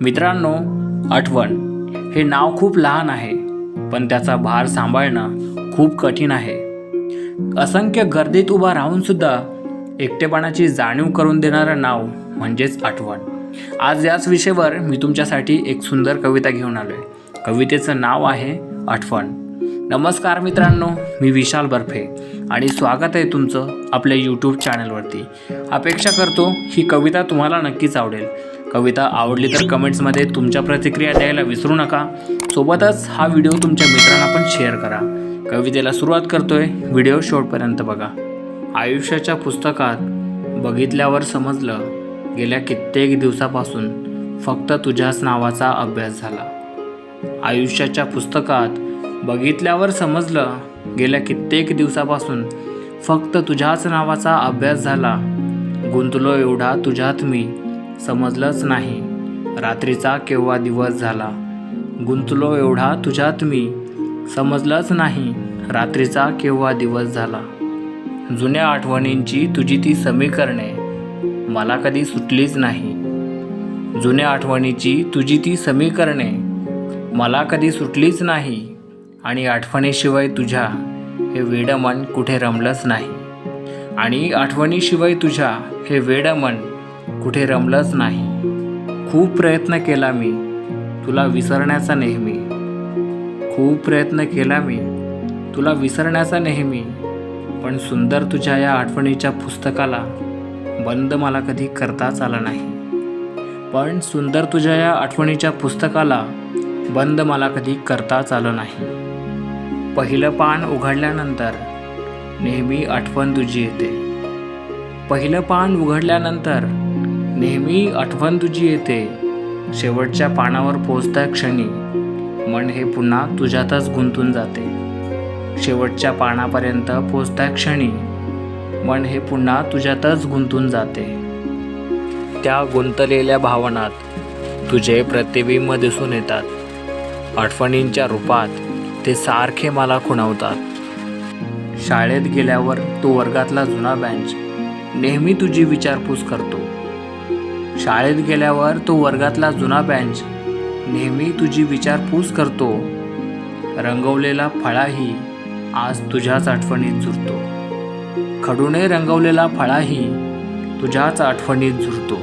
मित्रांनो आठवण. हे नाव खूप लहान आहे पण त्याचा भार सांभाळणं खूप कठीण आहे. असंख्य गर्दीत उभा राहूनसुद्धा एकटेपणाची जाणीव करून देणारं नाव म्हणजेच आठवण. आज याच विषयावर मी तुमच्यासाठी एक सुंदर कविता घेऊन आलो आहे कवितेचं नाव आहे आठवण. नमस्कार मित्रांनो मी विशाल बर्फे आणि स्वागत आहे तुमचं आपल्या यूट्यूब चॅनलवरती अपेक्षा करतो ही कविता तुम्हाला नक्कीच आवडेल. कविता आवडली तर कमेंट्समध्ये तुमच्या प्रतिक्रिया द्यायला विसरू नका. सोबतच हा व्हिडिओ तुमच्या मित्रांना पण शेअर करा. कवितेला सुरुवात करतोय. व्हिडिओ शेवटपर्यंत बघा. आयुष्याच्या पुस्तकात बघितल्यावर समजलं गेल्या कित्येक दिवसापासून फक्त तुझ्याच नावाचा अभ्यास झाला. आयुष्याच्या पुस्तकात बघितल्यावर समजलं गेल्या कित्येक दिवसापासून फक्त तुझ्याच नावाचा अभ्यास झाला. गुंतलो एवढा तुझ्यात मी. समजलंच नाही. रात्रीचा केव्हा दिवस झाला? गुंतलो एवढा तुझ्यात मी. समजलंच नाही रात्रीचा केव्हा दिवस झाला. जुन्या आठवणींची तुझी ती समीकरणे मला कधी सुटलीच नाही. जुन्या आठवणीची तुझी ती समीकरणे मला कधी सुटलीच नाही. आणि आठवणीशिवाय तुझ्या हे वेडमन कुठे रमलंच नाही. आणि आठवणीशिवाय तुझ्या हे वेडमन कुठे रमलंच नाही. खूप प्रयत्न केला मी तुला विसरण्याचा नेहमी. खूप प्रयत्न केला मी तुला विसरण्याचा नेहमी. पण सुंदर तुझ्या या आठवणीच्या पुस्तकाला बंद मला कधी करताच आला नाही. पण सुंदर तुझ्या या आठवणीच्या पुस्तकाला बंद मला कधी करताच आलं नाही. पहिलं पान उघडल्यानंतर नेहमी आठवण तुझी येते. पहिलं पान उघडल्यानंतर नेहमी आठवण तुझी येते. शेवटच्या पानावर पोचता क्षणी मन हे पुन्हा तुझ्यातच गुंतून जाते. शेवटच्या पानापर्यंत पोचता क्षणी मन हे पुन्हा तुझ्यातच गुंतून जाते. त्या गुंतलेल्या भावनात तुझे प्रतिबिंब दिसून येतात. आठवणींच्या रूपात ते सारखे मला खुणवतात. शाळेत गेल्यावर तो वर्गातला जुना बेंच नेहमी तुझी विचारपूस करतो. शाळेत गेल्यावर तो वर्गातला जुना बेंच नेहमी तुझी विचारपूस करतो. रंगवलेला फळाही आज तुझ्याच आठवणीत झुरतो. खडूने रंगवलेला फळाही तुझ्याच आठवणीत झुरतो.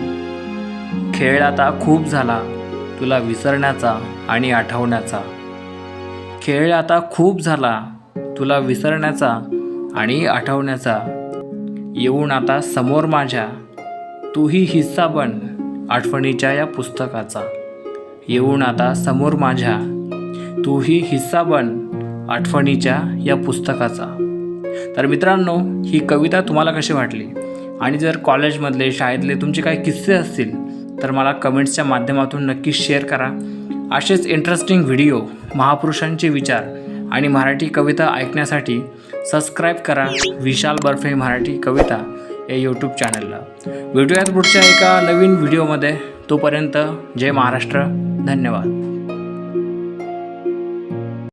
खेळ आता खूप झाला तुला विसरण्याचा आणि आठवण्याचा. खेळ आता खूप झाला तुला विसरण्याचा आणि आठवण्याचा. येऊन आता समोर माझ्या तूही हिस्सा बन आठवणीच्या या पुस्तकाचा. येऊन आता समोर माझ्या. तूही हिस्सा बन आठवणीच्या या पुस्तकाचा. तर मित्रांनो ही कविता तुम्हाला कशी वाटली? आणि जर कॉलेजमधले शाळेतले तुमचे काही किस्से असतील तर मला कमेंट्सच्या माध्यमातून नक्की शेअर करा. असेच इंटरेस्टिंग व्हिडिओ महापुरुषांचे विचार आणि मराठी कविता ऐकण्यासाठी सबस्क्राईब करा विशाल बर्फे मराठी कविता. या यूट्यूब चॅनलला भेटूयात पुढच्या एका नवीन व्हिडिओमध्ये तोपर्यंत जय महाराष्ट्र. धन्यवाद.